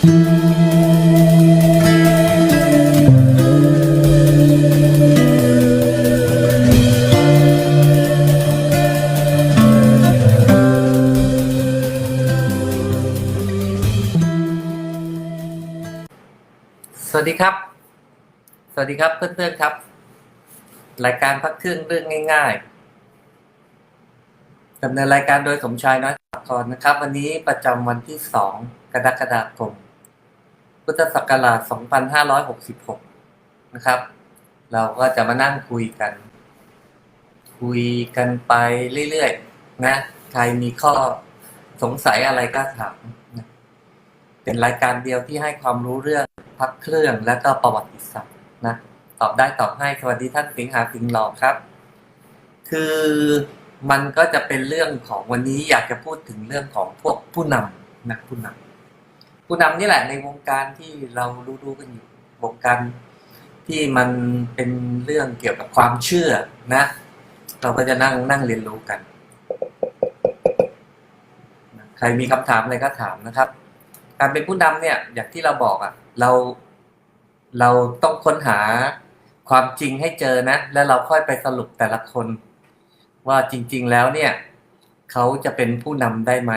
สวัสดีครับ สวัสดีครับเพื่อนๆครับ รายการพักเครื่องเรื่องง่ายๆดำเนินรายการโดยสมชายน้อยสักรนะครับ วันนี้ประจำวันที่ 2 กรกฎาคม พุทธศักราช 2566 นะครับ เราก็จะมานั่งคุยกัน คุยกันไปเรื่อยๆ นะ ใครมีข้อสงสัยอะไรก็ถามนะเป็นรายการเดียวที่ให้ความรู้เรื่องพักเครื่องและก็ประวัติศาสตร์นะ ตอบได้ตอบให้ สวัสดีท่านสิงหาสิงห์หลอกครับ คือมันก็จะเป็นเรื่องของวันนี้อยากจะพูดถึงเรื่องของพวกผู้นำนะผู้นำ ผู้นำนี่แหละในวงการที่เรารู้ๆกันอยู่วงการที่มันเป็นเรื่องเกี่ยวกับความเชื่อนะ เราก็จะนั่งนั่งเรียนรู้กัน ใครมีคำถามอะไรก็ถามนะครับ การเป็นผู้นำเนี่ย อย่างที่เราบอกอะ่ะ เราเราต้องค้นหาความจริงให้เจอนะ แล้วเราค่อยไปสรุปแต่ละคน ว่าจริง ๆ แล้วเนี่ย เขาจะเป็นผู้นำได้ไหม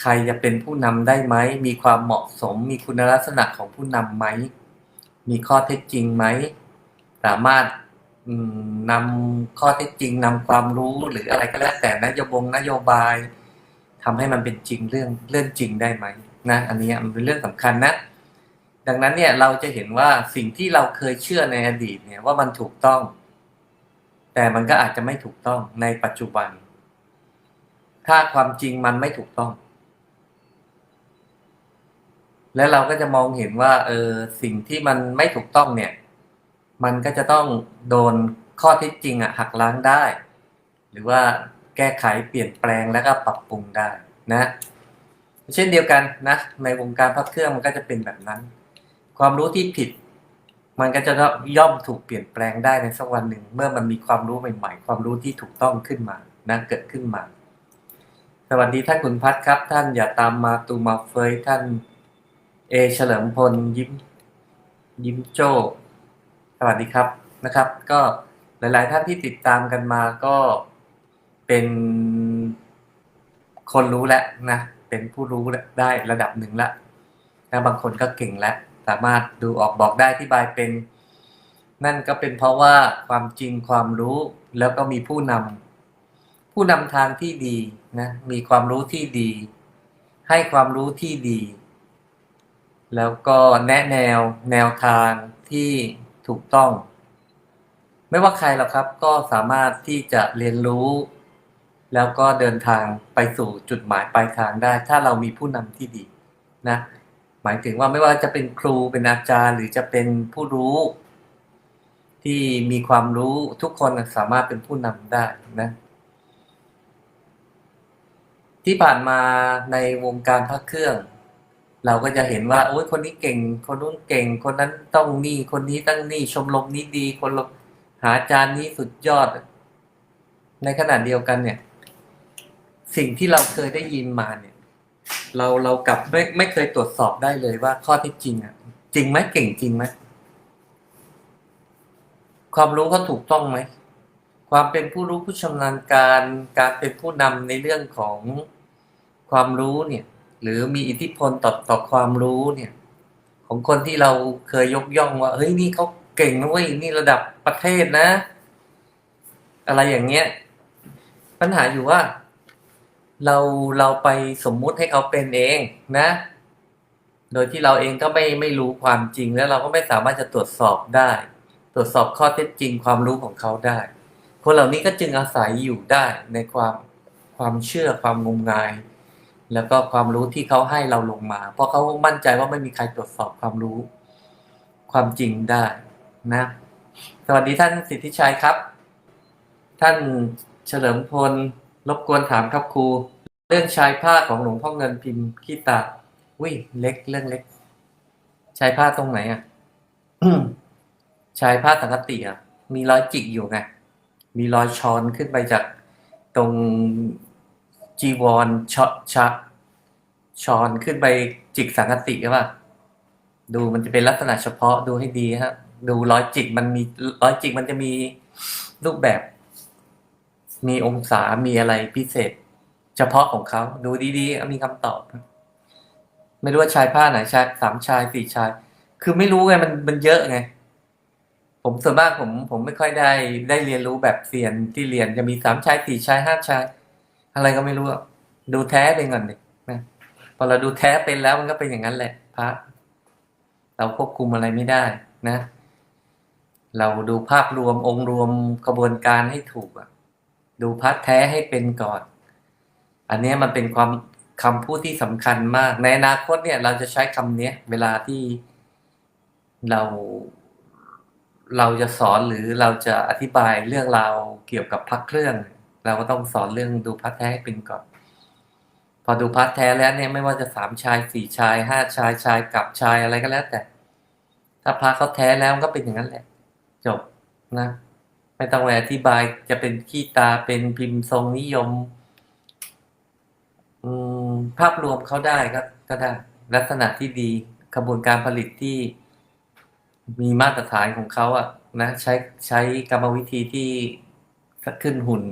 ใครจะเป็นผู้นำได้ไหม มีความเหมาะสม มีคุณลักษณะของผู้นำไหม มีข้อเท็จจริงไหม สามารถนำข้อเท็จจริงนำความรู้หรืออะไรก็แล้วแต่นโยบงนโยบายทำให้มันเป็นจริงเรื่องเรื่องจริงได้ไหมนะ อันนี้มันเป็นเรื่องสำคัญนะ ดังนั้นเนี่ยเราจะเห็นว่าสิ่งที่เราเคยเชื่อในอดีตเนี่ยว่ามันถูกต้อง แต่มันก็อาจจะไม่ถูกต้องในปัจจุบัน ถ้าความจริงมันไม่ถูกต้อง และเราก็จะมองเห็นว่าเออสิ่งที่มันไม่ถูกต้องเนี่ย มันก็จะต้องโดนข้อเท็จจริงอะหักล้างได้ หรือว่าแก้ไขเปลี่ยนแปลงแล้วก็ปรับปรุงได้นะ เช่นเดียวกันนะ ในวงการพักเครื่องมันก็จะเป็นแบบนั้น ความรู้ที่ผิด มันก็จะย่อมถูกเปลี่ยนแปลงได้ในสักวันหนึ่ง เมื่อมันมีความรู้ใหม่ๆ ความรู้ที่ถูกต้องขึ้นมานะเกิดขึ้นมา สวัสดีท่านคุณพัฒครับ ท่านอย่าตามมาตูมาเฟยท่าน เอเฉลิมพลยิ้ม ยิ้มโจ้สวัสดีครับนะครับ ก็หลาย ๆ ท่านที่ติดตามกันมาก็เป็นคนรู้แล้วนะเป็นผู้รู้ได้ระดับหนึ่งละนะบางคนก็เก่งแล้วสามารถดูออกบอกได้ที่บายเป็น นั่นก็เป็นเพราะว่าความจริงความรู้แล้วก็มีผู้นำผู้นำทางที่ดีนะมีความรู้ที่ดี ให้ความรู้ที่ดี แล้วก็แนะแนวแนวทางที่ถูกต้อง ไม่ว่าใครหรอกครับ ก็สามารถที่จะเรียนรู้ แล้วก็เดินทางไปสู่จุดหมายปลายทางได้ ถ้าเรามีผู้นำที่ดีนะ หมายถึงว่าไม่ว่าจะเป็นครูเป็นอาจารย์ หรือจะเป็นผู้รู้ ที่มีความรู้ทุกคนสามารถเป็นผู้นำได้นะที่ผ่านมาในวงการพระเครื่อง เราก็จะเห็นว่าโอ้ยคนนี้เก่ง คนนู้นเก่ง คนนั้นต้องนี่ คนนี้ตั้งนี่ ชมรมนี้ดี คนหาอาจารย์นี้สุดยอด ในขณะเดียวกันเนี่ย สิ่งที่เราเคยได้ยินมาเนี่ย เราเรากลับไม่ไม่เคยตรวจสอบได้เลยว่าข้อเท็จจริงอะ จริงไหมเก่งจริงไหมความรู้เขาถูกต้องไหมความเป็นผู้รู้ผู้ชำนาญการ การเป็นผู้นำในเรื่องของความรู้เนี่ย หรือมีอิทธิพลต่อต่อความรู้เนี่ย ของคนที่เราเคยยกย่องว่า เฮ้ยนี่เขาเก่งนะเว้ยนี่ระดับประเทศนะ อะไรอย่างเงี้ย ปัญหาอยู่ว่า เราเราไปสมมุติให้เขาเป็นเองนะ โดยที่เราเองก็ไม่ไม่รู้ความจริงแล้วเราก็ไม่สามารถจะตรวจสอบได้ ตรวจสอบข้อเท็จจริงความรู้ของเขาได้ คนเหล่านี้ก็จึงอาศัยอยู่ได้ในความความเชื่อความงมงาย แล้วก็ความรู้ที่เขาให้เราลงมา เพราะเขามั่นใจว่าไม่มีใครตรวจสอบความรู้ ความจริงได้นะ สวัสดีท่านสิทธิชัยครับ ท่านเฉลิมพลรบกวนถามครับครู เรื่องชายผ้าของหลวงพ่อเงินพิมพ์ขี้ตาอุ้ยเล็กเรื่องเล็ก ชายผ้าตรงไหนอะชายผ้าสังกติอะมีรอยจิกอยู่ไงมีรอยช้อนขึ้นไปจากตรง จีวรชะชะชอนขึ้นไปจิกสังคติใช่ป่ะดูมันจะเป็นลักษณะเฉพาะดูให้ดีฮะ ดูร้อยจิกมันมีร้อยจิกมันจะมีรูปแบบ มีองศามีอะไรพิเศษ เฉพาะของเขาดูดีๆมีคำตอบ ไม่รู้ว่าชายผ้าไหนชายสามชายสี่ชาย คือไม่รู้ไงมันมันเยอะไงผมส่วนมากผมผมไม่ค่อยได้ได้เรียนรู้แบบเซียนที่เรียนจะมีสามชายสี่ชายห้าชาย อะไรก็ไม่รู้อะดูแท้เป็นก่อนดินะพอเราดูแท้เป็นแล้วมันก็เป็นอย่างนั้นแหละ พระ เราควบคุมอะไรไม่ได้นะ เราดูภาพรวมองค์รวมกระบวนการให้ถูกอะดูพัดแท้ให้เป็นก่อน อันนี้มันเป็นความคำพูดที่สำคัญมาก ในอนาคตเนี่ย เราจะใช้คำนี้เวลาที่เราเราจะสอนหรือเราจะอธิบายเรื่องราวเกี่ยวกับพระเครื่อง เราก็ต้องสอนเรื่องดูพัดแท้ให้เป็นก่อน พอดูพัดแท้แล้วเนี่ยไม่ว่าจะสามชายสี่ชายห้าชายชายกับชายอะไรก็แล้ว แต่ ถ้าพระเขาแท้แล้วก็เป็นอย่างนั้นแหละ จบนะไม่ต้องไปอธิบายจะเป็นขี้ตาเป็นพิมพ์ทรงนิยม อืมภาพรวมเขาได้ก็ก็ได้ ลักษณะที่ดีกระบวนการผลิตที่มีมาตรฐานของเขาอะนะ ใช้ใช้กรรมวิธีที่ขึ้นหุ่น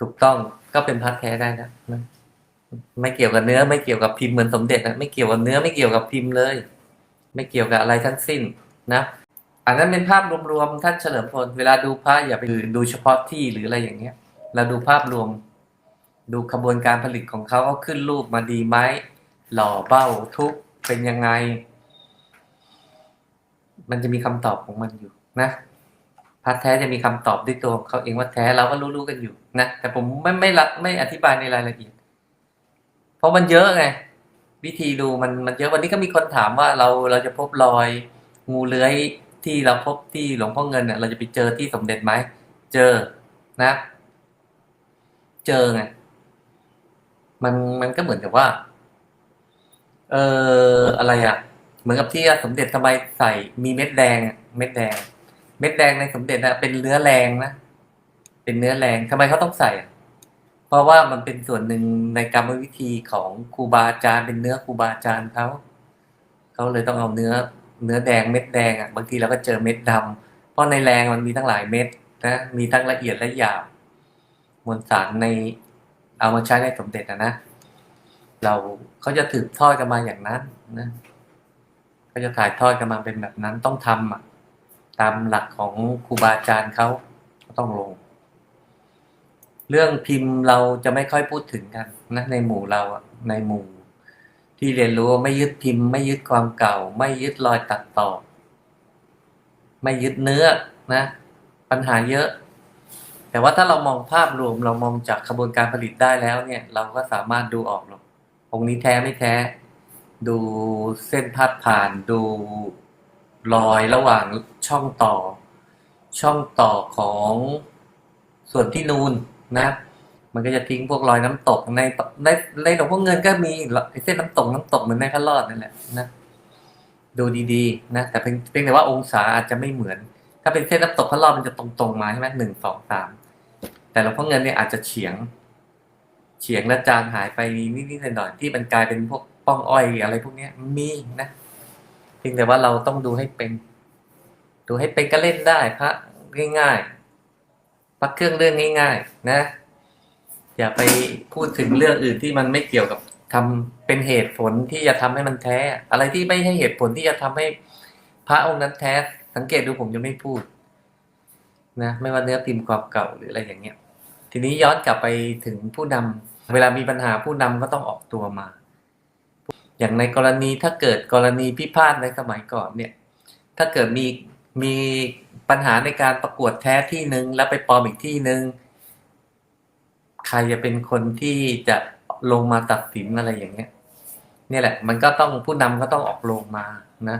ถูกต้องก็เป็นพัดแท้ได้นะไม่เกี่ยวกับเนื้อ ไม่เกี่ยวกับพิมพ์เหมือนสมเด็จนะไม่เกี่ยวกับเนื้อไม่เกี่ยวกับพิมพ์เลย ไม่เกี่ยวกับอะไรทั้งสิ้นนะอันนั้นเป็นภาพรวมๆท่านเฉลิมพลเวลาดูพระอย่าไปดูเฉพาะที่หรืออะไรอย่างเงี้ย เราดูภาพรวม ดูกระบวนการผลิตของเขาเขาขึ้นรูปมาดีไหมหล่อเบ้าทุกเป็นยังไง มันจะมีคำตอบของมันอยู่นะพัดแท้จะมีคำตอบด้วยตัวของเขาเองว่าแท้เราก็รู้ๆกันอยู่ นะแต่ผมไม่ไม่รับไม่อธิบายในรายละเอียด เพราะมันเยอะไงวิธีดูมันมันเยอะวันนี้ก็มีคนถามว่าเราเราจะพบรอยงูเลื้อยที่เราพบที่หลวงพ่อเงินเนี่ยเราจะไปเจอที่สมเด็จไหมเจอนะ เจอไงมันมันก็เหมือนกับว่า เอออะไรอะเหมือนกับที่สมเด็จทำไมใส่มีเม็ดแดงเม็ดแดง เม็ดแดงในสมเด็จนะเป็นเนื้อแรงนะ เป็นเนื้อแรงทำไมเขาต้องใส่ เพราะว่ามันเป็นส่วนหนึ่งในกรรมวิธีของครูบาอาจารย์เป็นเนื้อครูบาอาจารย์เขาเขาเลยต้องเอาเนื้อเนื้อแดงเม็ดแดงอะบางทีเราก็เจอเม็ดดำเพราะในแรงมันมีทั้งหลายเม็ดนะมีทั้งละเอียดและหยาบมวลสารในเอามาใช้ในสมเด็จนะนะเราเขาจะถือทอดกันมาอย่างนั้นนะเขาจะถ่ายทอดกันมาเป็นแบบนั้นต้องทำอะ ตามหลักของครูบาอาจารย์เขาต้องลง เรื่องพิมพ์เราจะไม่ค่อยพูดถึงกันนะในหมู่เราอะในหมู่ ที่เรียนรู้ไม่ยึดพิมพ์ ไม่ยึดความเก่า ไม่ยึดรอยตัดต่อ ไม่ยึดเนื้อนะ ปัญหาเยอะ แต่ว่าถ้าเรามองภาพรวมเรามองจากกระบวนการผลิตได้แล้วเนี่ย เราก็สามารถดูออกหรอกองนี้แท้ไม่แท้ ดูเส้นพาดผ่านดูรอยระหว่างช่องต่อ ช่องต่อของส่วนที่นูน นะ มันก็จะทิ้งพวกรอยน้ำตกในในในหลวงพ่อเงินก็มีเส้นน้ำตกน้ำตกเหมือนในพระรอดนั่นแหละนะดูดีๆ นะ แต่เพียงแต่ว่าองศาอาจจะไม่เหมือน ถ้าเป็นเส้นน้ำตกพระรอดมันจะตรงๆมาใช่ไหมหนึ่งสองสามแต่หลวงพ่อเงินเนี่ยอาจจะเฉียง เฉียงและจางหายไปนิดๆหน่อยๆที่มันกลายเป็นพวกป้องอ้อยอะไรพวกเนี้ยมีนะเพียงแต่ว่าเราต้องดูให้เป็น ดูให้เป็นก็เล่นได้พระง่ายๆ พระเครื่องเรื่องง่ายๆนะ อย่าไปพูดถึงเรื่องอื่นที่มันไม่เกี่ยวกับทำเป็นเหตุผลที่จะทำให้มันแท้ อะไรที่ไม่ใช่เหตุผลที่จะทำให้พระองค์นั้นแท้ สังเกตดูผมจะไม่พูดนะไม่ว่าเนื้อพิมพ์ความเก่าหรืออะไรอย่างเงี้ย ทีนี้ย้อนกลับไปถึงผู้นำเวลามีปัญหาผู้นำก็ต้องออกตัวมา อย่างในกรณีถ้าเกิดกรณีพิพาทในสมัยก่อนเนี่ย ถ้าเกิดมีมี ปัญหาในการประกวดแท้ที่หนึ่งแล้วไปปลอมอีกที่หนึ่งใครจะเป็นคนที่จะลงมาตัดสินอะไรอย่างเงี้ยนี่แหละ มันก็ต้องผู้นำก็ต้องออกลงมานะ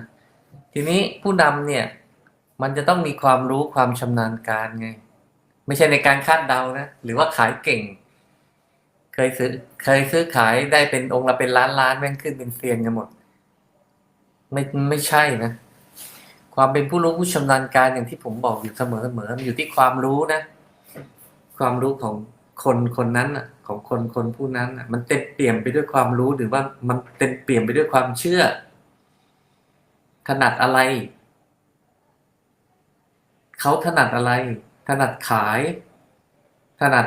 ทีนี้ผู้นำเนี่ย มันจะต้องมีความรู้ความชำนาญการไง ไม่ใช่ในการคาดเดานะ หรือว่าขายเก่ง เคยซื้อเคยซื้อขายได้เป็นองค์ละเป็นล้านล้านแม่งขึ้นเป็นเซียนกันหมด ไม่ไม่ใช่นะ ความเป็นผู้รู้ผู้ชำนาญการอย่างที่ผมบอกอยู่เสมอเสมอมันอยู่ที่ความรู้นะ ความรู้ของคนคนนั้นอะของคนคนผู้นั้นอะมันเต็มเปี่ยมไปด้วยความรู้หรือว่ามันเต็มเปี่ยมไปด้วยความเชื่อ ถนัดอะไร เขาถนัดอะไร ถนัดขาย ถนัด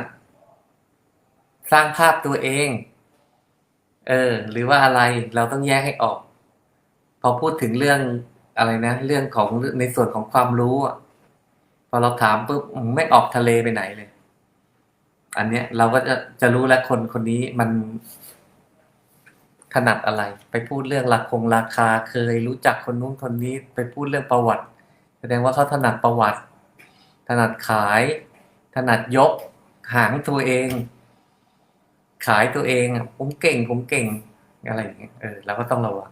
สร้างภาพตัวเอง เออ หรือว่าอะไรเราต้องแยกให้ออก พอพูดถึงเรื่อง อะไรนะ เรื่องของในส่วนของความรู้อะพอเราถามปุ๊บไม่ออกทะเลไปไหนเลย อันเนี้ย เราก็จะจะรู้แล้วคนคนนี้มันถนัดอะไร ไปพูดเรื่องราคงราคาเคยรู้จักคนนู้นคนนี้ ไปพูดเรื่องประวัติ แสดงว่าเขาถนัดประวัติ ถนัดขาย ถนัดยก หางตัวเอง ขายตัวเองอะผมเก่งผมเก่งอะไรอย่างเงี้ยเออเราก็ต้องระวัง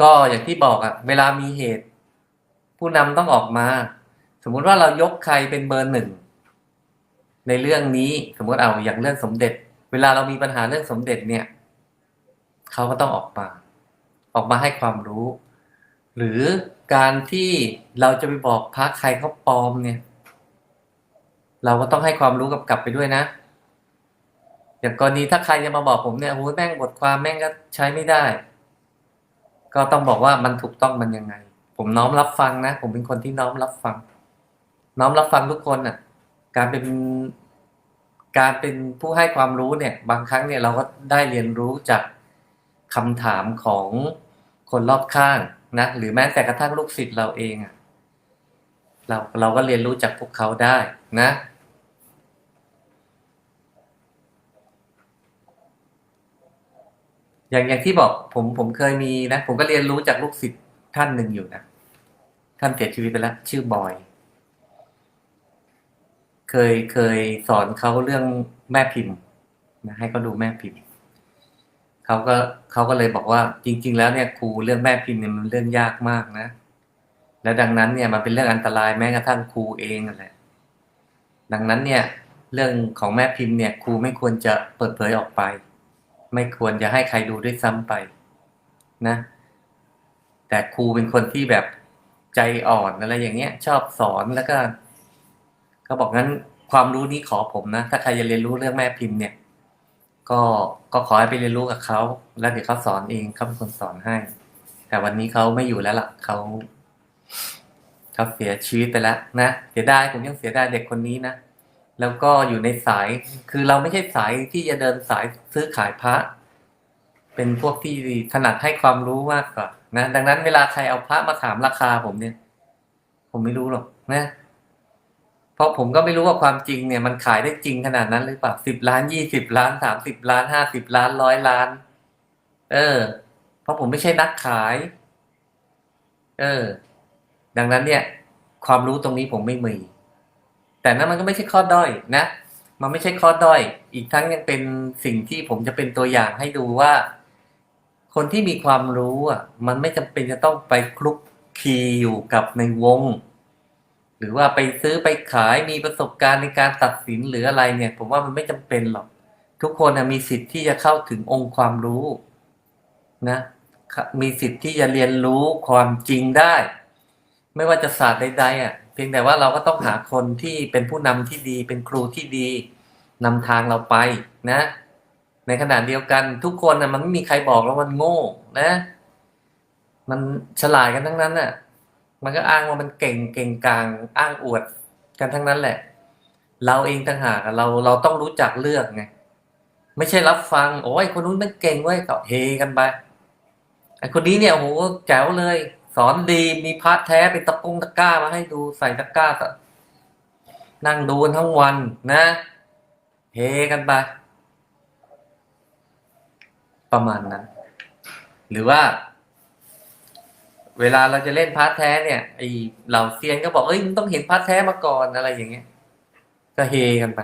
ก็อย่างที่บอกอะเวลามีเหตุ ผู้นำต้องออกมา สมมุติว่าเรายกใครเป็นเบอร์หนึ่งในเรื่องนี้สมมติเอาอย่างเรื่องสมเด็จ เวลาเรามีปัญหาเรื่องสมเด็จเนี่ยเขาก็ต้องออกมา ออกมาให้ความรู้ หรือการที่เราจะไปบอกพระใครเขาปลอมเนี่ย เราก็ต้องให้ความรู้กับกลับไปด้วยนะอย่างกรณีถ้าใครจะมาบอกผมเนี่ยโอ้แม่งบทความแม่งก็ใช้ไม่ได้ ก็ต้องบอกว่ามันถูกต้องมันยังไง ผมน้อมรับฟังนะ ผมเป็นคนที่น้อมรับฟัง น้อมรับฟังทุกคนน่ะ การเป็นการเป็นผู้ให้ความรู้เนี่ย บางครั้งเนี่ยเราก็ได้เรียนรู้จากคำถามของคนรอบข้างนะหรือแม้แต่กระทั่งลูกศิษย์เราเองอะเราเราก็เรียนรู้จากพวกเขาได้นะ อย่างอย่างที่บอกผมผมเคยมีนะ ผมก็เรียนรู้จากลูกศิษย์ท่านหนึ่งอยู่นะ ท่านเสียชีวิตไปแล้วชื่อบอย เคยเคยสอนเขาเรื่องแม่พิมพ์นะให้เขาดูแม่พิมพ์เขาก็เขาก็เลยบอกว่า จริง ๆ แล้วเนี่ยครูเรื่องแม่พิมพ์เนี่ยมันเรื่องยากมากนะและดังนั้นเนี่ยมันเป็นเรื่องอันตรายแม้กระทั่งครูเองแหละดังนั้นเนี่ย เรื่องของแม่พิมพ์เนี่ยครูไม่ควรจะเปิดเผยออกไป ไม่ควรจะให้ใครดูด้วยซ้ำไปนะ แต่ครูเป็นคนที่แบบใจอ่อนอะไรอย่างเงี้ย ชอบสอนแล้วก็เขาบอกงั้นความรู้นี้ขอผมนะ ถ้าใครจะเรียนรู้เรื่องแม่พิมพ์เนี่ย ก็ก็ขอให้ไปเรียนรู้กับเขา แล้วเดี๋ยวเขาสอนเองเขาเป็นคนสอนให้ แต่วันนี้เขาไม่อยู่แล้วล่ะเขาเขาเสียชีวิตไปแล้วนะเสียดายผมยังเสียดายเด็กคนนี้นะ แล้วก็อยู่ในสายคือเราไม่ใช่สายที่จะเดินสายซื้อขายพระ เป็นพวกที่ถนัดให้ความรู้มากกว่านะดังนั้นเวลาใครเอาพระมาถามราคาผมเนี่ย ผมไม่รู้หรอกนะเพราะผมก็ไม่รู้ว่าความจริงเนี่ยมันขายได้จริงขนาดนั้นหรือเปล่าสิบล้านยี่สิบล้านสามสิบล้านห้าสิบล้านร้อยล้าน เออ เพราะผมไม่ใช่นักขาย เออ ดังนั้นเนี่ย ความรู้ตรงนี้ผมไม่มี แต่นั้นมันก็ไม่ใช่ข้อด้อยนะ มันไม่ใช่ข้อด้อย อีกทั้งยังเป็นสิ่งที่ผมจะเป็นตัวอย่างให้ดูว่า คนที่มีความรู้อะ มันไม่จำเป็นจะต้องไปคลุกคลีอยู่กับในวง หรือว่าไปซื้อไปขายมีประสบการณ์ในการตัดสินหรืออะไรเนี่ย ผมว่ามันไม่จำเป็นหรอก ทุกคนมีสิทธิ์ที่จะเข้าถึงองค์ความรู้นะมีสิทธิ์ที่จะเรียนรู้ความจริงได้ ไม่ว่าจะศาสตร์ใดๆอะ เพียงแต่ว่าเราก็ต้องหาคนที่เป็นผู้นำที่ดี เป็นครูที่ดีนำทางเราไปนะ ในขณะเดียวกันทุกคนนะมันไม่มีใครบอกแล้วมันโง่นะ มันฉลาดกันทั้งนั้นน่ะ มันก็อ้างว่ามันเก่งเก่งกลางอ้างอวดกันทั้งนั้นแหละ เราเองต่างหากเราเราต้องรู้จักเลือกไงไม่ใช่รับฟังโอ้ยคนนู้นมันเก่งเว้ยก็เฮกันไปไอคนนี้เนี่ยโหแจ๋วเลย สอนดีมีพระแท้เป็นตะกงตะก้ามาให้ดูใส่ตะก้านั่งดูกันทั้งวันนะเฮกันไป ประมาณนั้น หรือว่า เวลาเราจะเล่นพาร์ทแท้เนี่ยไอเหล่าเซียนก็บอกเอ้ยมึงต้องเห็นพาร์ทแท้มาก่อนอะไรอย่างเงี้ย ก็เฮกันไป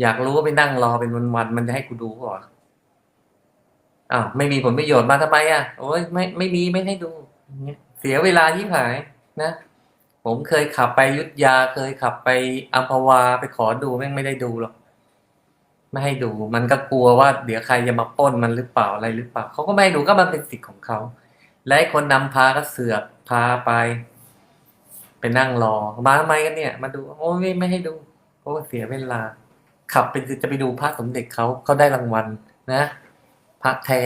อยากรู้ว่าไปนั่งรอเป็นวันๆมันจะให้กูดูก่อนอ้าวไม่มีผลประโยชน์มาทำไมอะโอ้ยไม่ไม่มีไม่ให้ดู เสียเวลาที่หายนะ ผมเคยขับไปยุทธยา เคยขับไปอัมพวาไปขอดูแม่งไม่ได้ดูหรอกไม่ให้ดู มันก็กลัวว่า เดี๋ยวใครจะมาป้นมันหรือเปล่าอะไรหรือเปล่าเขาก็ไม่ให้ดูก็มันเป็นสิทธิ์ของเขาและคนนำพาก็เสือกพาไป ไปนั่งรอมาทำไมกันเนี่ย มาดูโอ้ยไม่ให้ดูโอ้เสียเวลา ขับไปจะไปดูพระสมเด็จเขาเขาได้รางวัลนะ พระแท้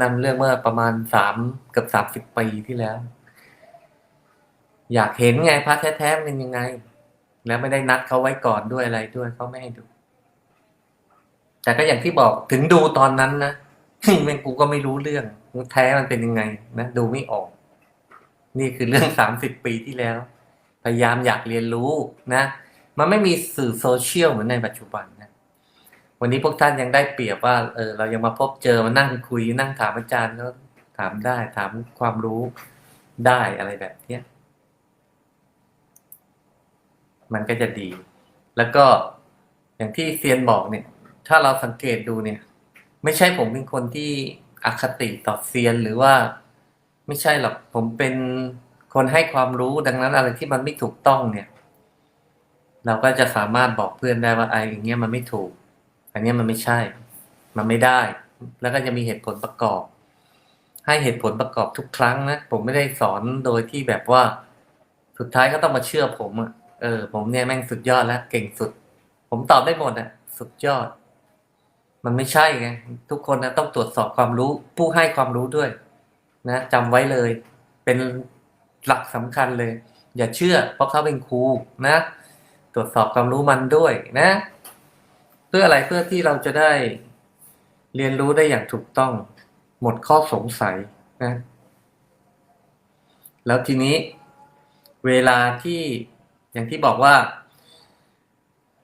นำเรื่องเมื่อประมาณสามเกือบสามสิบปีที่แล้ว อยากเห็นไงพระแท้ๆเป็นยังไง แล้วไม่ได้นัดเขาไว้ก่อนด้วยอะไรด้วยเขาไม่ให้ดู แต่ก็อย่างที่บอกถึงดูตอนนั้นนะแม่งกูก็ไม่รู้เรื่องแท้มันเป็นยังไงนะดูไม่ออก นี่คือเรื่องสามสิบปีที่แล้ว พยายามอยากเรียนรู้นะมันไม่มีสื่อโซเชียลเหมือนในปัจจุบันนะ วันนี้พวกท่านยังได้เปรียบว่าเออเรายังมาพบเจอมานั่งคุยนั่งถามอาจารย์ก็ถามได้ถามความรู้ได้อะไรแบบเนี้ยมันก็จะดี แล้วก็อย่างที่เซียนบอกเนี่ย ถ้าเราสังเกตดูเนี่ย ไม่ใช่ผมเป็นคนที่อคติต่อเซียนหรือว่า ไม่ใช่หรอกผมเป็นคนให้ความรู้ดังนั้นอะไรที่มันไม่ถูกต้องเนี่ย เราก็จะสามารถบอกเพื่อนได้ว่าไอ้อย่างเงี้ยมันไม่ถูก อันนี้มันไม่ใช่ มันไม่ได้ แล้วก็จะมีเหตุผลประกอบ ให้เหตุผลประกอบทุกครั้งนะผมไม่ได้สอนโดยที่แบบว่า สุดท้ายก็ต้องมาเชื่อผมอะเออ ผมเนี่ยแม่งสุดยอดแล้วเก่งสุด ผมตอบได้หมดอะสุดยอด มันไม่ใช่ไงทุกคนนะต้องตรวจสอบความรู้ ผู้ให้ความรู้ด้วย นะจำไว้เลย เป็นหลักสำคัญเลย อย่าเชื่อ เพราะเขาเป็นครูนะ ตรวจสอบความรู้มันด้วยนะ เพื่ออะไรเพื่อที่เราจะได้เรียนรู้ได้อย่างถูกต้อง หมดข้อสงสัยนะ แล้วทีนี้เวลาที่อย่างที่บอกว่า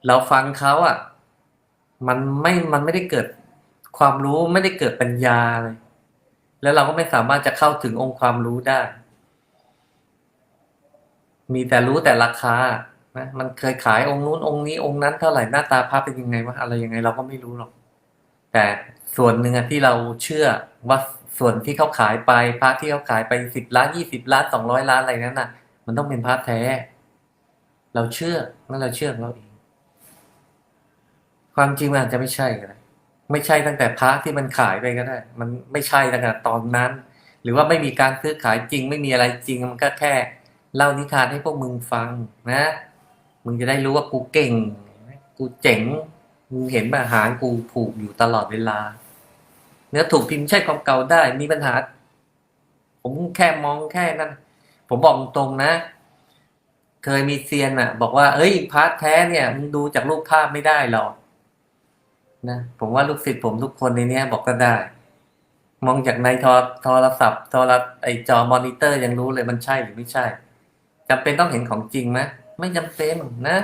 เราฟังเขาอะ มันไม่มันไม่ได้เกิดความรู้ไม่ได้เกิดปัญญาเลยแล้วเราก็ไม่สามารถจะเข้าถึงองค์ความรู้ได้ มีแต่รู้แต่ราคา นะมันเคยขายองค์นู้นองค์นี้องค์นั้นเท่าไหร่หน้าตาพระเป็นยังไงวะอะไรยังไงเราก็ไม่รู้หรอก แต่ส่วนหนึ่งที่เราเชื่อว่าส่วนที่เขาขายไปพระที่เขาขายไปสิบล้านยี่สิบล้านสองร้อยล้านอะไรนั้นน่ะ มันต้องเป็นพระแท้ เราเชื่อนั่นเราเชื่อเราเองความจริงมันอาจจะไม่ใช่ก็ได้ไม่ใช่ตั้งแต่พระที่มันขายไปก็ได้ มันไม่ใช่ตั้งแต่ตอนนั้น หรือว่าไม่มีการซื้อขายจริง ไม่มีอะไรจริงมันก็แค่เล่านิทานให้พวกมึงฟังนะ มึงจะได้รู้ว่ากูเก่ง กูเจ๋ง มึงเห็นป่ะหางกูผูกอยู่ตลอดเวลา เนื้อถูกพิมพ์ใช่ความเก่าได้ มีปัญหา ผมแค่มองแค่นั้น ผมบอกตรงนะ เคยมีเซียนอะบอกว่า เอ้ยพาร์ทแท้เนี่ยมึงดูจากรูปภาพไม่ได้หรอกนะผมว่าลูกศิษย์ผมทุกคนในนี้บอกก็ได้ มองจากในทรโทรศัพท์โทรไอจอมอนิเตอร์ยังรู้เลยมันใช่หรือไม่ใช่จำเป็นต้องเห็นของจริงไหม ไม่จำเป็นนะ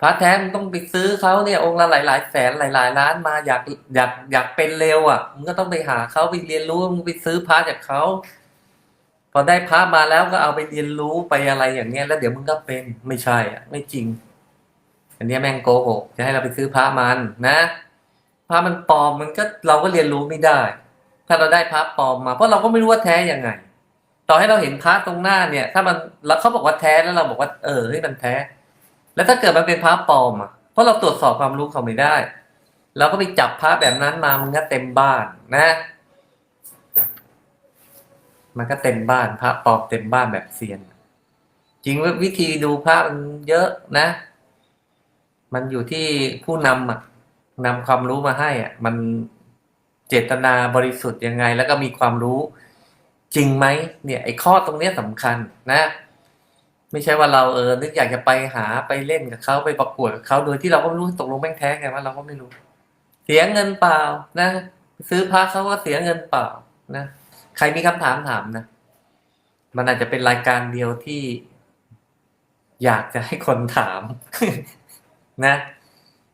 พระแท้มึงต้องไปซื้อเขาเนี่ย องค์ละหลายหลายแสนหลายหลายล้านมาอยากอยากอยากเป็นเร็วอะมึงก็ต้องไปหาเขาไปเรียนรู้มึงไปซื้อพระจากเขาพอได้พระมาแล้วก็เอาไปเรียนรู้ไปอะไรอย่างเงี้ยแล้วเดี๋ยวมึงก็เป็นไม่ใช่อะ ไม่จริง อันนี้แม่งโกหกจะให้เราไปซื้อพระมันนะพระมันปลอมมันก็เราก็เรียนรู้ไม่ได้ ถ้าเราได้พระปลอมมา เพราะเราก็ไม่รู้ว่าแท้ยังไง ต่อให้เราเห็นพระตรงหน้าเนี่ย ถ้ามันแล้วเขาบอกว่าแท้แล้วเราบอกว่า เออเฮ้ยมันแท้ แล้วถ้าเกิดมันเป็นพระปลอมอะเพราะเราตรวจสอบความรู้เขาไม่ได้ เราก็ไปจับพระแบบนั้นมามันก็เต็มบ้านนะ มันก็เต็มบ้านพระปลอมเต็มบ้านแบบเซียน จริงว่าวิธีดูพระมันเยอะนะ มันอยู่ที่ผู้นำอะนำความรู้มาให้อะ มันเจตนาบริสุทธิ์ยังไง แล้วก็มีความรู้ จริงไหมเนี่ยไอ้ข้อตรงนี้สำคัญนะ ไม่ใช่ว่าเราเออนึกอยากจะไปหาไปเล่นกับเขาไปประกวดกับเขาโดยที่เราก็ไม่รู้ตกลงแม่งแท้ไงว่าเราก็ไม่รู้ เสียเงินเปล่านะ ซื้อพระเขาก็เสียเงินเปล่านะใครมีคำถามถามนะมันอาจจะเป็นรายการเดียวที่ อยากจะให้คนถาม นะ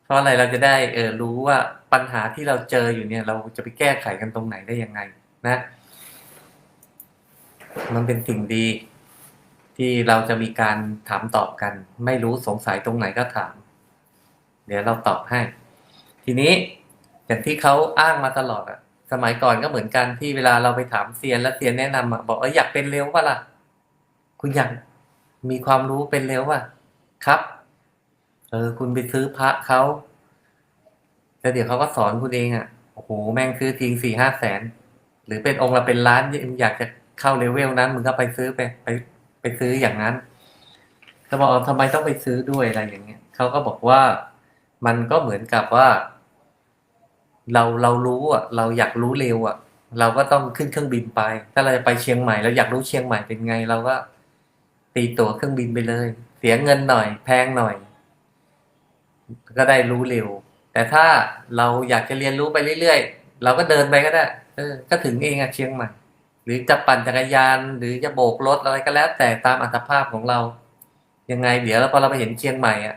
เพราะอะไรเราจะได้ เออรู้ว่าปัญหาที่เราเจออยู่เนี่ย เราจะไปแก้ไขกันตรงไหนได้ยังไง นะ มันเป็นสิ่งดี ที่เราจะมีการถามตอบกัน ไม่รู้สงสัยตรงไหนก็ถาม เดี๋ยวเราตอบให้ ทีนี้อย่างที่เขาอ้างมาตลอดอะสมัยก่อนก็เหมือนกันที่เวลาเราไปถามเซียนแล้วเซียนแนะนำอะบอกเอออยากเป็นเร็วป่ะล่ะ คุณอยากมีความรู้เป็นเร็วป่ะครับเออคุณไปซื้อพระเขาแล้วเดี๋ยวเขาก็สอนคุณเองอะโอ้โหแม่งซื้อทิ้งสี่ห้าแสน หรือเป็นองค์ละเป็นล้านอยากจะ เข้าเลเวลนั้นมึงก็ไปซื้อไปไปไปซื้ออย่างนั้นเขาบอกเอาทำไมต้องไปซื้อด้วยอะไรอย่างเงี้ยเขาก็บอกว่ามันก็เหมือนกับว่า เราเรารู้อะ เราอยากรู้เร็วอะ เราก็ต้องขึ้นเครื่องบินไป ถ้าเราจะไปเชียงใหม่เราอยากรู้เชียงใหม่เป็นไง เราก็ตีตั๋วเครื่องบินไปเลย เสียเงินหน่อย แพงหน่อย ก็ได้รู้เร็ว แต่ถ้าเราอยากจะเรียนรู้ไปเรื่อยๆเราก็เดินไปก็ได้ เออ ก็ถึงเองอะเชียงใหม่ รือจะปั่นจักรยาน หรือจะโบกรถอะไรก็แล้ว แต่ตามอัตภาพของเรา ยังไง เดี๋ยวพอเราไปเห็นเชียงใหม่อะ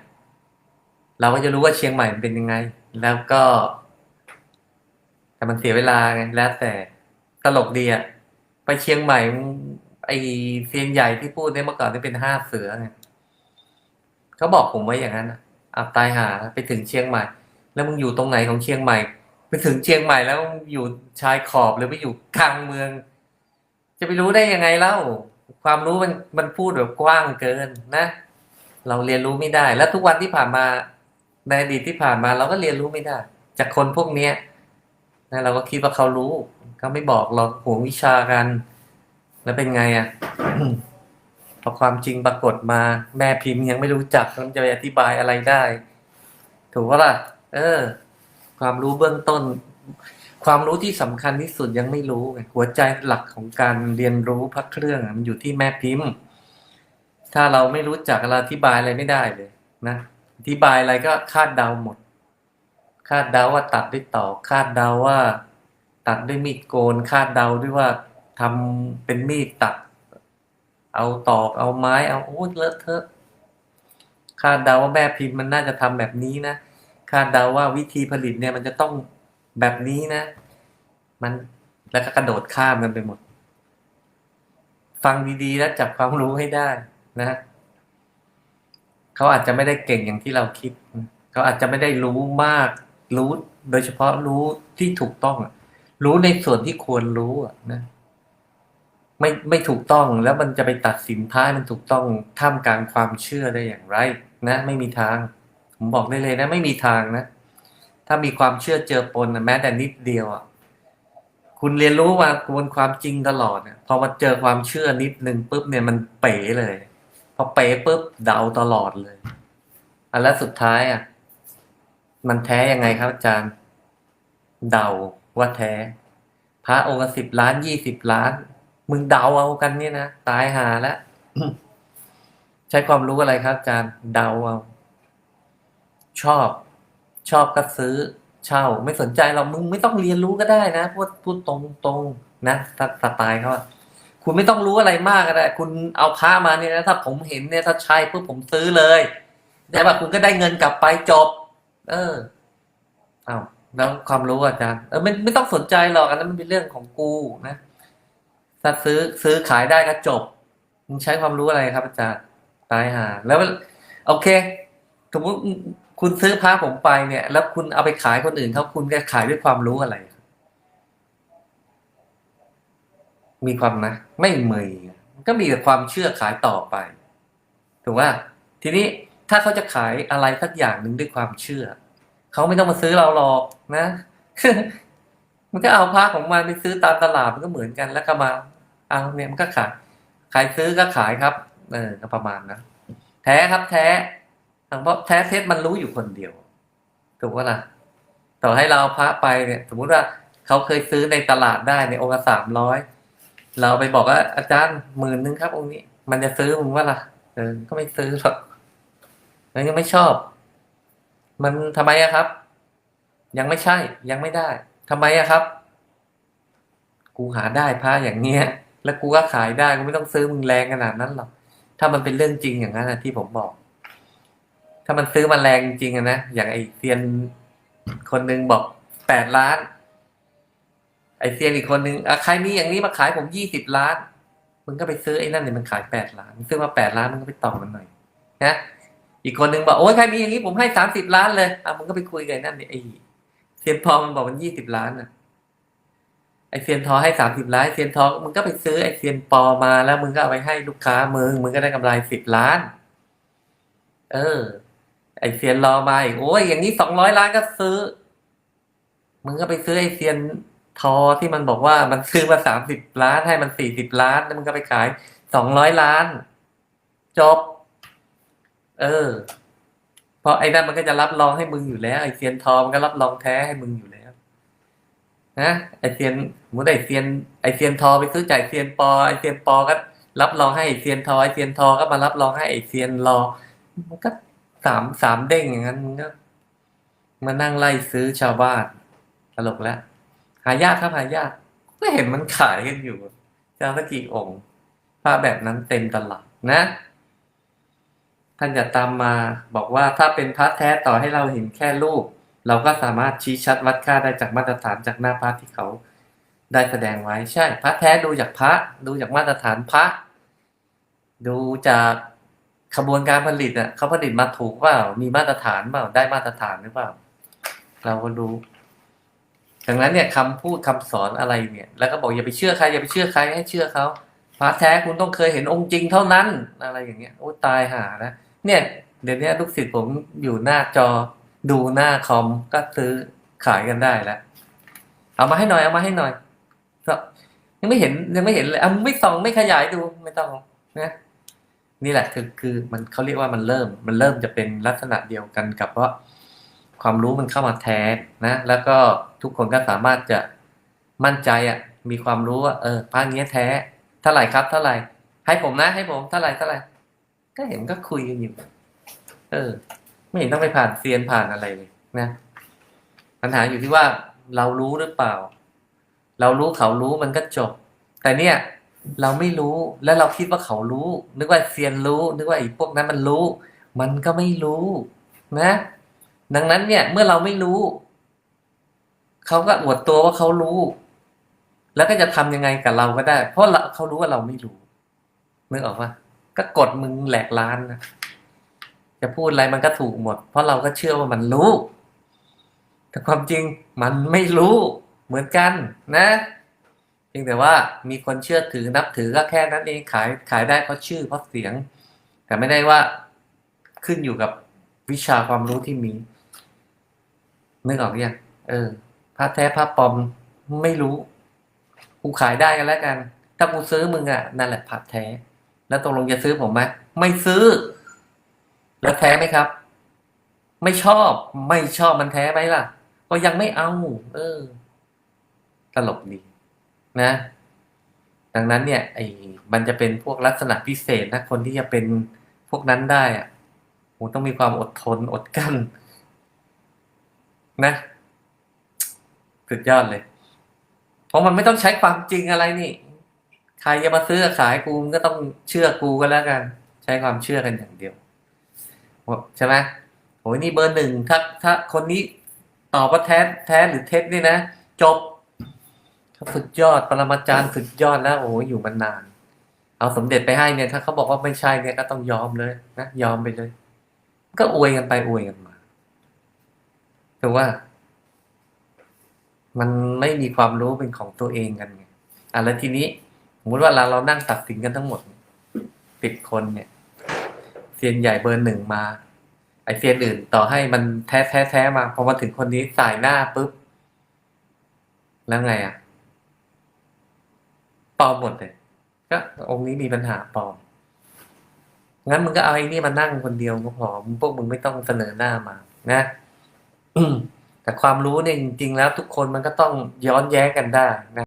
เราก็จะรู้ว่าเชียงใหม่มันเป็นยังไง แล้วก็ แต่มันเสียเวลาไงแล้วแต่ตลกดีอะไปเชียงใหม่ไอเซียนใหญ่ที่พูดเนี่ยเมื่อก่อนนี่เป็นห้าเสือไงเขาบอกผมไว้อย่างนั้นอะอับตายหาไปถึงเชียงใหม่ แล้วมึงอยู่ตรงไหนของเชียงใหม่ ไปถึงเชียงใหม่แล้วมึงอยู่ชายขอบหรือไปอยู่กลางเมือง จะไปรู้ได้ยังไงเล่า ความรู้มันมันพูดแบบกว้างเกินนะ เราเรียนรู้ไม่ได้ แล้วทุกวันที่ผ่านมาในอดีตที่ผ่านมาเราก็เรียนรู้ไม่ได้ จากคนพวกเนี้ยนะเราก็คิดว่าเขารู้เขาไม่บอกเราห่วงวิชากัน แล้วเป็นไงอะพอความจริงปรากฏมา แม่พิมพ์ยังไม่รู้จักมันจะไปอธิบายอะไรได้ ถูกปะล่ะ เออ ความรู้เบื้องต้น ความรู้ที่สำคัญที่สุดยังไม่รู้หัวใจหลักของการเรียนรู้พระเครื่องมันอยู่ที่แม่พิมพ์ ถ้าเราไม่รู้จักเราอธิบายอะไรไม่ได้เลยนะอธิบายอะไรก็คาดเดาหมด คาดเดาว่าตัดด้วยตอกคาดเดาว่า ตัดด้วยมีดโกน คาดเดาด้วยว่าทำเป็นมีดตัด เอาตอกเอาไม้เอาโอ้ยเลอะเทอะคาดเดาว่าแม่พิมพ์มันน่าจะทำแบบนี้นะคาดเดาว่าวิธีผลิตเนี่ยมันจะต้อง แบบนี้นะ มันแล้วก็กระโดดข้ามกันไปหมด ฟังดีๆแล้วจับความรู้ให้ได้นะ เขาอาจจะไม่ได้เก่งอย่างที่เราคิด เขาอาจจะไม่ได้รู้มาก รู้โดยเฉพาะรู้ที่ถูกต้อง รู้ในส่วนที่ควรรู้นะไม่ไม่ถูกต้องแล้วมันจะไปตัดสินท้ายมันถูกต้องท่ามกลางความเชื่อได้อย่างไร นะ ไม่มีทาง ผมบอกได้เลยนะ ไม่มีทางนะ ถ้ามีความเชื่อเจอปนแม้แต่นิดเดียวอะคุณเรียนรู้มากวนความจริงตลอดเนี่ยพอมาเจอความเชื่อนิดนึงปุ๊บเนี่ยมันเป๋เลยพอเป๋ปุ๊บเดาตลอดเลยอันแล้วสุดท้ายอะ มันแท้ยังไงครับอาจารย์ เดาว่าแท้ พระองค์สิบล้านยี่สิบล้าน มึงเดาเอากันเนี่ยนะตายหาแล้วใช้ความรู้อะไรครับอาจารย์เดาเอาชอบ ชอบก็ซื้อเช่าไม่สนใจเรามึงไม่ต้องเรียนรู้ก็ได้นะพูดพูดตรงตรงนะสสไตล์เขาคุณไม่ต้องรู้อะไรมากก็ได้ คุณเอาผ้ามาเนี่ยนะถ้าผมเห็นเนี่ยถ้าใช่ปุ๊บผมซื้อเลยแต่ว่าคุณก็ได้เงินกลับไปจบ เออเอาแล้วความรู้อาจารย์เออไม่ไม่ต้องสนใจหรอกอันนั้นมันเป็นเรื่องของกูนะถ้าซื้อซื้อขายได้ก็จบมึงใช้ความรู้อะไรครับอาจารย์ตายหาแล้วโอเคสมมติ คุณซื้อพระผมไปเนี่ย แล้วคุณเอาไปขายคนอื่นเขาคุณจะขายด้วยความรู้อะไร มีความนะ ไม่เมีก็มีแต่ความเชื่อขายต่อไป ถูกว่า ทีนี้ถ้าเขาจะขายอะไรสักอย่างหนึ่งด้วยความเชื่อ เขาไม่ต้องมาซื้อเราหรอกนะมันก็เอาพระของมันไปซื้อตามตลาดมันก็เหมือนกันแล้วก็มา เอาเนี่ยมันก็ขาย ขายซื้อก็ขายครับ เออก็ประมาณนะแท้ครับแท้ ทางเพราะแท้เท็จมันรู้อยู่คนเดียว ถูกว่าล่ะ ต่อให้เราพระไปเนี่ย สมมุติว่าเขาเคยซื้อในตลาดได้ในองค์ละสามร้อยเราไปบอกว่าอาจารย์หมื่นนึงครับ องค์นี้ มันจะซื้อมึงว่าล่ะเออก็ไม่ซื้อหรอกมันยังไม่ชอบ มันทำไมอะครับ ยังไม่ใช่ ยังไม่ได้ทำไมอะครับ กูหาได้พระอย่างเนี้ย แล้วกูก็ขายได้กูไม่ต้องซื้อมึงแรงขนาดนั้นหรอกถ้ามันเป็นเรื่องจริงอย่างนั้นนะที่ผมบอก ถ้ามันซื้อมาแรงจริงๆอะนะ อย่างไอเซียนคนหนึ่งบอกแปดล้าน ไอเซียนอีกคนหนึ่งอะใครมีอย่างนี้มาขายผมยี่สิบล้าน มึงก็ไปซื้อไอ้นั่นเนี่ยมันขายแปดล้านมึงซื้อมาแปดล้านมึงก็ไปต่อมันหน่อยนะอีกคนหนึ่งบอกโอ้ยใครมีอย่างนี้ผมให้สามสิบล้านเลยอะมึงก็ไปคุยกับไอ้นั่นเนี่ยไอเซียนพอมันบอกมันยี่สิบล้านอะไอเซียนทอให้สามสิบล้านเซียนทอมึงก็ไปซื้อไอเซียนปอมาแล้วมึงก็เอาไปให้ลูกค้ามึงมึงก็ได้กำไรสิบล้าน เออ ไอเซียนรอมาอีกโอ้ยอย่างนี้สองร้อยล้านก็ซื้อ มึงก็ไปซื้อไอเซียนทอที่มันบอกว่ามันซื้อมาสามสิบล้านให้มันสี่สิบล้าน แล้วมึงก็ไปขายสองร้อยล้าน จบ เออ เพราะไอ้นั่นมันก็จะรับรองให้มึงอยู่แล้ว ไอ้เซียนทอมันก็รับรองแท้ให้มึงอยู่แล้วนะไอ้เซียนสมมติไอ้เซียนไอ้เซียนทอไปซื้อจ่ายเซียนปอไอ้เซียนปอก็รับรองให้ไอ้เซียนทอไอ้เซียนทอก็มารับรองให้ไอ้เซียนรอมันก็ สามสามเด้งอย่างนั้นก็มานั่งไล่ซื้อชาวบ้านตลกแล้ว หายากครับหายากก็เห็นมันขายกันอยู่เจ้าสักกี่องค์พระแบบนั้นเต็มตลาดนะ ท่านอย่าตามมาบอกว่าถ้าเป็นพระแท้ต่อให้เราเห็นแค่รูป เราก็สามารถชี้ชัดวัดค่าได้จากมาตรฐานจากหน้าพระที่เขาได้แสดงไว้ใช่ พระแท้ดูจากพระ ดูจากมาตรฐานพระ ดูจาก ขบวนการผลิตอะเขาผลิตมาถูกเปล่ามีมาตรฐานเปล่าได้มาตรฐานหรือเปล่า เราก็รู้ดังนั้นเนี่ยคำพูดคำสอนอะไรเนี่ย แล้วก็บอกอย่าไปเชื่อใครอย่าไปเชื่อใครให้เชื่อเขาพระแท้คุณต้องเคยเห็นองค์จริงเท่านั้นอะไรอย่างเงี้ยโอ้ตายหานะเนี่ย เดี๋ยวนี้ลูกศิษย์ผมอยู่หน้าจอดูหน้าคอมก็ซื้อขายกันได้แล้วเอามาให้หน่อยเอามาให้หน่อยก็ยังไม่เห็นยังไม่เห็นเลยอะมึงไม่ส่องไม่ขยายดูไม่ต้องนะ นี่แหละคือคือมันเขาเรียกว่ามันเริ่ม มันเริ่มจะเป็นลักษณะเดียวกันกับว่าความรู้มันเข้ามาแทนนะ แล้วก็ทุกคนก็สามารถจะมั่นใจอะมีความรู้ว่าเออพระเนี้ยแท้เท่าไหร่ครับ เท่าไหร่ ให้ผมนะ ให้ผมเท่าไหร่เท่าไหร่ก็เห็นก็คุยกันอยู่เออ ไม่เห็นต้องไปผ่านเซียนผ่านอะไรเลยนะปัญหาอยู่ที่ว่าเรารู้หรือเปล่า เรารู้เขารู้มันก็จบ แต่เนี่ย เราไม่รู้แล้วเราคิดว่าเขารู้ นึกว่าเซียนรู้ นึกว่าไอ้พวกนั้นมันรู้ มันก็ไม่รู้นะ ดังนั้นเนี่ยเมื่อเราไม่รู้ เขาก็อวดตัวว่าเขารู้ แล้วก็จะทำยังไงกับเราก็ได้ เพราะเขารู้ว่าเราไม่รู้นึกออกปะก็กดมึงแหลกล้านนะจะพูดอะไรมันก็ถูกหมด เพราะเราก็เชื่อว่ามันรู้ แต่ความจริงมันไม่รู้เหมือนกันนะ เพียงแต่ว่ามีคนเชื่อถือนับถือก็แค่นั้นเองขายขายได้เพราะชื่อเพราะเสียง แต่ไม่ได้ว่าขึ้นอยู่กับวิชาความรู้ที่มีนึกออกยังเออพระแท้พระปลอมไม่รู้กูขายได้กันแล้วกัน ถ้ากูซื้อมึงอะนั่นแหละพระแท้ แล้วตกลงจะซื้อผมไหมไม่ซื้อ แล้วแท้ไหมครับ ไม่ชอบ ไม่ชอบมันแท้ไหมล่ะ ก็ยังไม่เอา เออตลกดี นะ ดังนั้นเนี่ยไอ้มันจะเป็นพวกลักษณะพิเศษนะคนที่จะเป็นพวกนั้นได้อะโหต้องมีความอดทนอดกลั้น นะสุดยอดเลย เพราะมันไม่ต้องใช้ความจริงอะไรนี่ ใครจะมาซื้อขายกูก็ต้องเชื่อกูก็แล้วกัน ใช้ความเชื่อกันอย่างเดียวใช่ไหมโอ้ยนี่เบอร์หนึ่งถ้าถ้าคนนี้ตอบว่าแท้แท้หรือเท็จนี่นะจบ สุดยอดปรมาจารย์สุดยอดแล้วโอ้ยอยู่มานาน เอาสมเด็จไปให้เนี่ย ถ้าเขาบอกว่าไม่ใช่เนี่ยก็ต้องยอมเลยนะยอมไปเลย ก็อวยกันไปอวยกันมาถือว่า มันไม่มีความรู้เป็นของตัวเองกันไงอะแล้วทีนี้สมมติว่าเราเรานั่งตัดสินกันทั้งหมดสิบคนเนี่ยเซียนใหญ่เบอร์หนึ่งมา ไอเซียนอื่นต่อให้มันแท้แท้แท้มาพอมาถึงคนนี้สายหน้าปุ๊บแล้วไงอะ ปลอมหมดเลย ก็ องค์นี้มีปัญหาปลอม งั้นมึงก็เอาไอ้นี่มานั่งคนเดียวก็พอพวกมึงไม่ต้องเสนอหน้ามา นะแต่ความรู้เนี่ยจริง ๆ แล้วทุกคนมันก็ต้องย้อนแย้งกันได้นะ